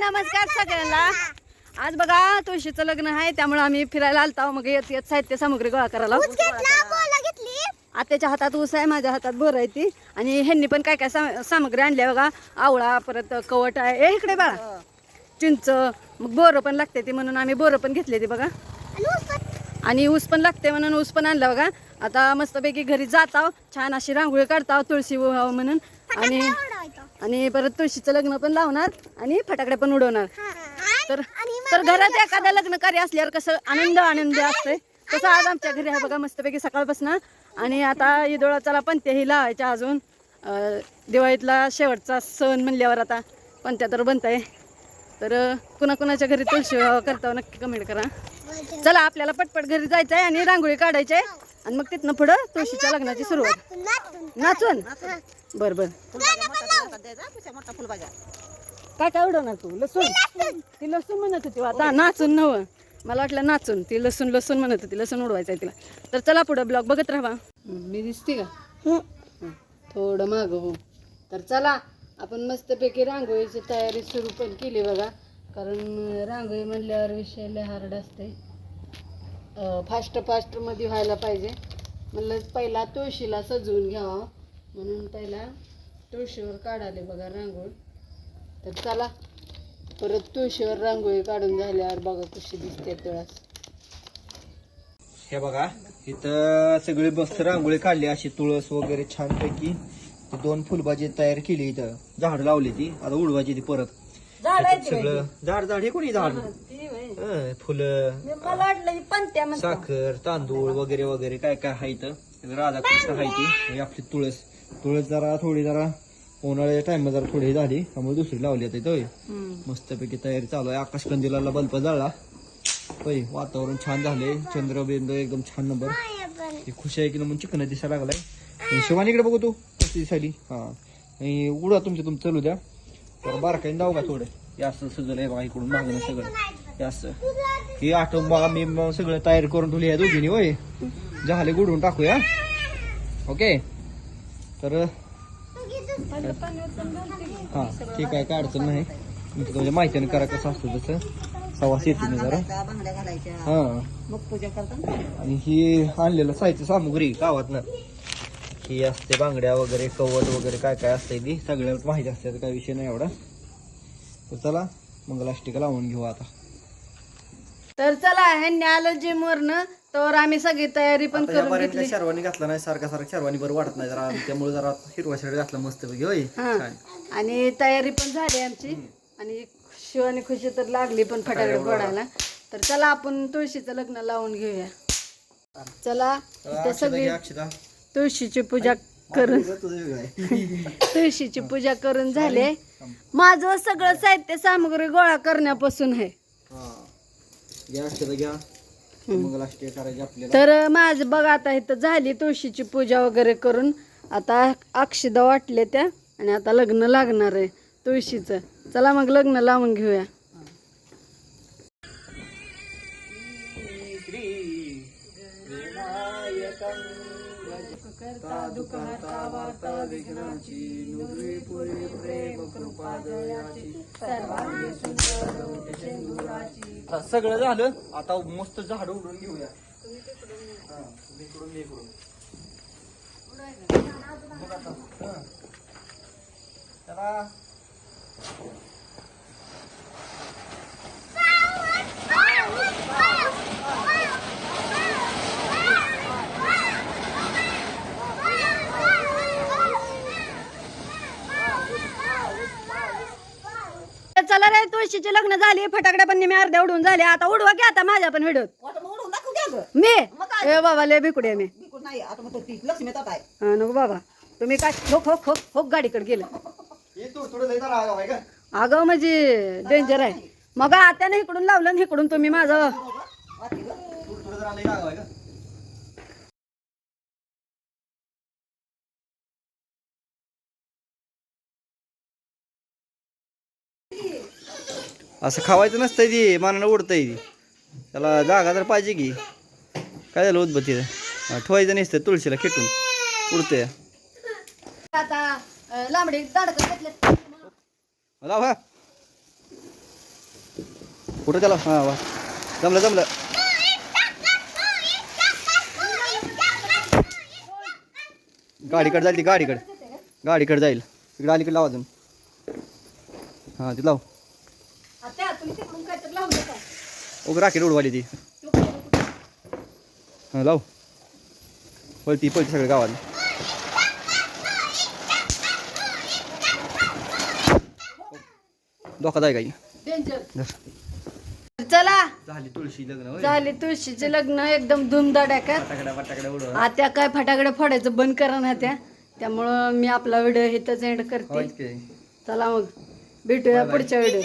नमस्कार सगळ्यांना. आज बघा तुळशीचं लग्न आहे त्यामुळे आम्ही फिरायला आलतो. मग येत येत साहित्य सामग्री गोळा करायला. आत्याच्या हातात ऊस आहे माझ्या हातात बोर आहे ती. आणि ह्यांनी पण काय काय सा- सामग्री आणली आहे बघा. आवळा परत कवट आहे. ए इकडे बाळा. चिंच. मग बोरं पण लागते ती म्हणून आम्ही बोरं पण घेतले ती बघा. आणि ऊस पण. लागते म्हणून ऊस पण आणला बघा. आता मस्तपैकी घरी जात आहो छान अशी रांगोळी काढताव तुळशी म्हणून. आणि आणि परत तुळशीचं लग्न पण लावणार आणि फटाकडे पण उडवणार. तर तर घरात एखादं लग्न कार्य असल्यावर कसं आनंद आनंद असतंय. तसं आज आमच्या घरी आहे बघा मस्तपैकी सकाळपासून. आणि आता ईदोळाचाला पंत्याही लावायच्या अजून दिवाळीतला शेवटचा सण म्हणल्यावर आता पंत्या तर बनत आहे तर कुणाकुणाच्या घरी तुळशी करताव नक्की कमेंट करा. चला आपल्याला पटपट घरी जायचं आहे आणि रांगोळी काढायची आहे आणि मग तिथनं पुढं तुळशीच्या लग्नाची सुरुवात. नाचून बर बर. काय काय उडवणार तू? लसूण. ती लसूण म्हणत होती आता नाचून नव. मला वाटलं नाचून. ती लसूण लसूण म्हणत होती. लसूण उडवायचं आहे तिला. तर चला पुढं ब्लॉग बघत राहा. मी दिसते का? हं. थोडं माग हो. तर चला आपण मस्तपैकी रांगोळीची तयारी सुरू पण केली बघा. कारण रांगोळी म्हणल्यावर विषय लय हार्ड असते. फास्ट फास्टमध्ये व्हायला पाहिजे. म्हणलं पहिला तुळशीला सजवून घ्यावं. म्हणून पहिला तुळशीवर काढाले बघा रांगोळ. तर चला परत तुळशीवर रांगोळी काढून झाल्यावर बघा कशी दिसते तुळस हे बघा इथं सगळी मस्त रांगोळी काढली अशी तुळस वगैरे छान पैकी दोन फुलभाजी तयार केली इथं. झाड लावली ती आता उडवायची ती परत. सगळं झाड झाड हे कोणी झाड? हं, फुलं. मला वाटलं पंत्या साखर तांदूळ वगैरे वगैरे काय काय आहे इथं? राधाकृष्ण आहे ती ही आपली तुळस. तुळस जरा थोडी जरा उन्हाळ्याच्या टाइम जरा थोडी झाली त्यामुळे दुसरी लावली आता इथं होय. मस्तपैकी तयारी चालू आहे. आकाश कंदिलाला बल्ब जळला. होय वातावरण छान झाले चंद्र बिंद एकदम छान नंबर हे खुश आहे की म्हणून चिकन दिसायला लागलाय. आणि शिवानी इकडे बघू तू कशी दिसायली? हा. आणि उडा तुमच्या तुम चालू द्या. तर बारकाईने जाऊ का थोडं? हे असं सगळं बघा इकडून मागणं सगळं. हे असं. हे आठवून बघा मी मग सगळं तयारी करून ठेवली आहे दोघींनी होय. झाले गुडवून टाकूया. ओके? तर हा ठीक आहे काय अडचण नाही. तुमची म्हणजे माहितीने करा कसं असतं तसं सवास येते मी जरा. हा. मग पूजा आणि ही आणलेलं साहित्य सामुग्री गावातनं. ही असते बांगड्या वगैरे कवट वगैरे काय काय असते ती सगळ्याला माहिती असते तर काय विषय नाही एवढा. तर चला मंगलाष्टिका लावून घेऊ आता. तर चला ह्यांनी आलं जे वरनं तर आम्ही सगळी तयारी पण करून घेतली. शर्वानी घातला नाही सारखा सारखा शर्वानी बरं वाटत नाही जरा. त्यामुळे जरा हिरवा शर्ट घातला मस्त पैकी होय? हा. आणि तयारी पण झाली आमची. आणि शिवानी खुशी तर लागली पण फटाकडे फोडायला. तर चला आपण तुळशीचं लग्न लावून घेऊया. चला इथे सगळी तुळशीची पूजा करून तुझं वेगळं आहे. तुळशीची पूजा करून झाले. माझं सगळं साहित्य सामग्री गोळा करण्यापासून आहे. हा. घ्या. मंगलाष्टिका करायची आपल्याला. तर माझ बघा आता इथं झाली तुळशीची पूजा वगैरे करून. आता अक्षदा वाटले त्या आणि आता लग्न लागणार आहे तुळशीचं. चला मग लग्न लावून घेऊया. आता सगळं झालं आता मस्त झाड उडून घेऊया हा, तुम्ही इकडून, मी इकडून. बघ आता, हा. चला. तर चला रे तुळशीचे लग्न झाली फटाकड्या पण मी अर्ध्या उडून झाले. आता उडवा की आता माझ्या पण व्हिडिओ मी? ए बाबा लय भिकुडे मी. हा, नको बाबा. तुम्ही काय हो हो हो हो गाडीकडे गेलं. हे तू थोडं लय जरा आगाव आहे का? अगं म्हणजे डेंजर आहे. मग आत्याने इकडून लावलं आणि इकडून तुम्ही माझं. तू थोडं जरा लय आगाव आहे का असं खावायचं नसतंय ती मानानं उडतंय ती. त्याला जागा तर पाहिजे की. काय झालं उदबत्तीचं हा, ठेवायचं नसतं तुळशीला खेटून. उडतंय. आता अं, लांबडी दाडकं घेतले लाव हा. कुठं त्याला. हा वा. जमलं जमलं. गाडीकडे जाईल ती गाडीकडे गाडीकडे जाईल. इकडे अलीकडे लावा अजून. हां ती लाव. आता तुम्ही तिकडून लावलं का ओके राखेल उडवाली ती. हां लाव. पळती पळती सगळ्या गावाला धोका जाय काही डेंजर चला. झाली तुळशी लग्न होय. झाले तुळशीचे लग्न एकदम धुमधडाक्यात फटाकड्या फटाकड्या उडव. आता काय फटाकडे फोडायचं बंद करा ना त्या. त्यामुळं मी आपला व्हिडिओ इथंच एंड करते. होय की. चला मग. भेटूया पुढच्या व्हिडिओ